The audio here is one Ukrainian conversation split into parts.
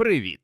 Привіт!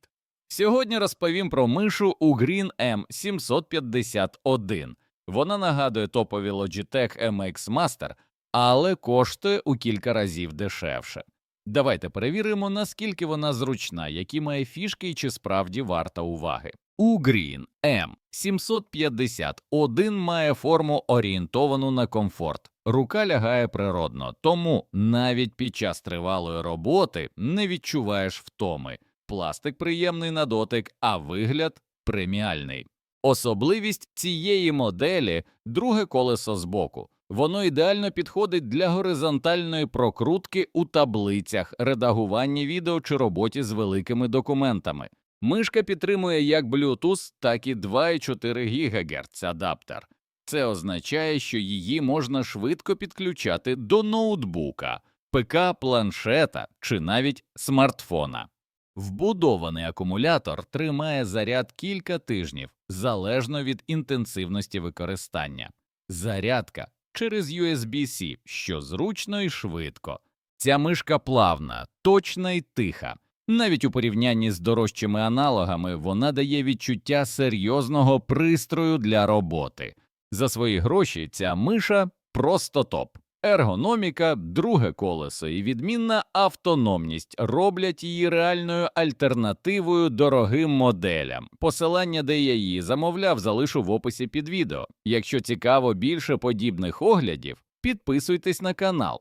Сьогодні розповім про мишу у Green M751. Вона нагадує топові Logitech MX Master, але коштує у кілька разів дешевше. Давайте перевіримо, наскільки вона зручна, які має фішки і чи справді варта уваги. У Green M751 має форму орієнтовану на комфорт. Рука лягає природно, тому навіть під час тривалої роботи не відчуваєш втоми. Пластик приємний на дотик, а вигляд преміальний. Особливість цієї моделі друге колесо збоку. Воно ідеально підходить для горизонтальної прокрутки у таблицях, редагування відео чи роботі з великими документами. Мишка підтримує як Bluetooth, так і 2,4 ГГц адаптер. Це означає, що її можна швидко підключати до ноутбука, ПК, планшета чи навіть смартфона. Вбудований акумулятор тримає заряд кілька тижнів залежно від інтенсивності використання. Зарядка через USB-C, що зручно і швидко. Ця мишка плавна, точна і тиха. Навіть у порівнянні з дорожчими аналогами вона дає відчуття серйозного пристрою для роботи. За свої гроші ця миша просто топ. Ергономіка, друге колесо і відмінна автономність роблять її реальною альтернативою дорогим моделям. Посилання, де я її замовляв, залишу в описі під відео. Якщо цікаво більше подібних оглядів, підписуйтесь на канал.